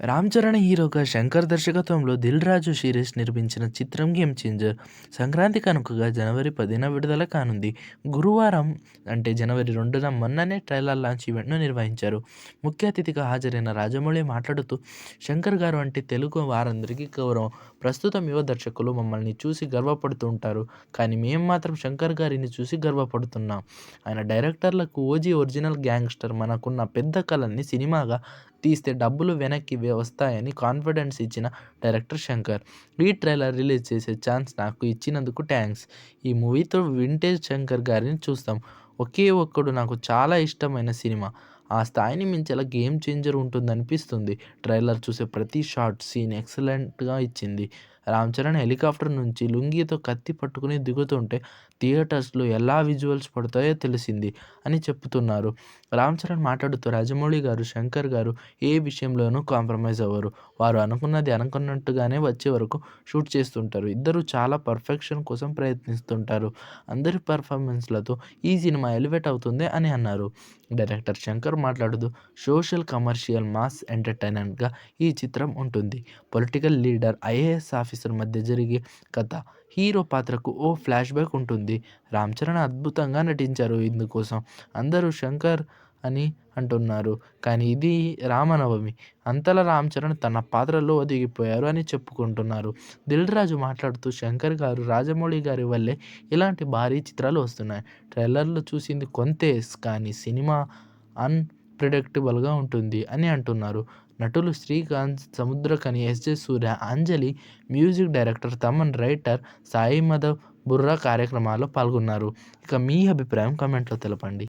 రామ్ చరణ్ హీరోగా శంకర్ దర్శకత్వంలో దిల్ రాజు శిరీష్ నిర్మించిన చిత్రం గేమ్ చేంజర్. సంక్రాంతి కనుకగా జనవరి పదిన విడుదల కానుంది. గురువారం అంటే జనవరి రెండున మొన్ననే ట్రైలర్ లాంచ్ ఈవెంట్ను నిర్వహించారు. ముఖ్య అతిథిగా హాజరైన రాజమౌళి మాట్లాడుతూ శంకర్ గారు అంటే తెలుగు వారందరికీ గౌరవం. ప్రస్తుతం యువ దర్శకులు మమ్మల్ని చూసి గర్వపడుతూ ఉంటారు. కానీ మేము మాత్రం శంకర్ గారిని చూసి గర్వపడుతున్నాం. ఆయన డైరెక్టర్లకు ఓజీ ఒరిజినల్ గ్యాంగ్స్టర్ మనకున్న పెద్ద కళని సినిమాగా తీస్తే డబ్బులు వెనక్కి వస్తాయని కాన్ఫిడెన్స్ ఇచ్చిన డైరెక్టర్ శంకర్. ఈ ట్రైలర్ రిలీజ్ చేసే ఛాన్స్ నాకు ఇచ్చినందుకు థ్యాంక్స్. ఈ మూవీతో వింటేజ్ శంకర్ గారిని చూస్తాం. ఒకే ఒక్కడు నాకు చాలా ఇష్టమైన సినిమా. ఆ స్థాయిని మించేలా గేమ్ చేంజర్ ఉంటుందనిపిస్తుంది. ట్రైలర్ చూసే ప్రతి షార్ట్ సీన్ ఎక్సలెంట్గా ఇచ్చింది. రామ్ చరణ్ హెలికాప్టర్ నుంచి లుంగీతో కత్తి పట్టుకుని దిగుతుంటే థియేటర్స్లో ఎలా విజువల్స్ పడతాయో తెలిసింది అని చెప్తున్నారు. రామ్ చరణ్ మాట్లాడుతూ రాజమౌళి గారు శంకర్ గారు ఏ విషయంలోనూ కాంప్రమైజ్ అవ్వరు. వారు అనుకున్నది అనుకున్నట్టుగానే వచ్చే వరకు షూట్ చేస్తుంటారు. ఇద్దరు చాలా పర్ఫెక్షన్ కోసం ప్రయత్నిస్తుంటారు. అందరి పర్ఫార్మెన్స్లతో ఈ సినిమా ఎలివేట్ అవుతుంది అని అన్నారు. డైరెక్టర్ శంకర్ మాట్లాడుతూ సోషల్ కమర్షియల్ మాస్ ఎంటర్టైనర్గా ఈ చిత్రం ఉంటుంది. పొలిటికల్ లీడర్ ఐఏఎస్ ఆఫీసర్ మధ్య జరిగే కథ హీరో పాత్రకు ఓ ఫ్లాష్ బ్యాక్ ఉంటుంది. రామ్ చరణ్ అద్భుతంగా నటించారు ఇందుకోసం. అందరూ శంకర్ అని అంటున్నారు. కానీ ఇది రామనవమి. అంతలా రామ్ చరణ్ తన పాత్రలో ఒదిగిపోయారు అని చెప్పుకుంటున్నారు. దిల్ రాజు మాట్లాడుతూ శంకర్ గారు రాజమౌళి గారి వల్లే ఇలాంటి భారీ చిత్రాలు వస్తున్నాయి. ట్రైలర్లో చూసింది కొంతే కానీ సినిమా అన్ప్రిడిక్టబుల్గా ఉంటుంది అని అంటున్నారు. నటులు Srikanth Samuthirakani SJ Surya Anjali music director Thaman writer Sai Madhav Burra కార్యక్రమాల్లో పాల్గొన్నారు. ఇక మీ అభిప్రాయం కామెంట్లో తెలపండి.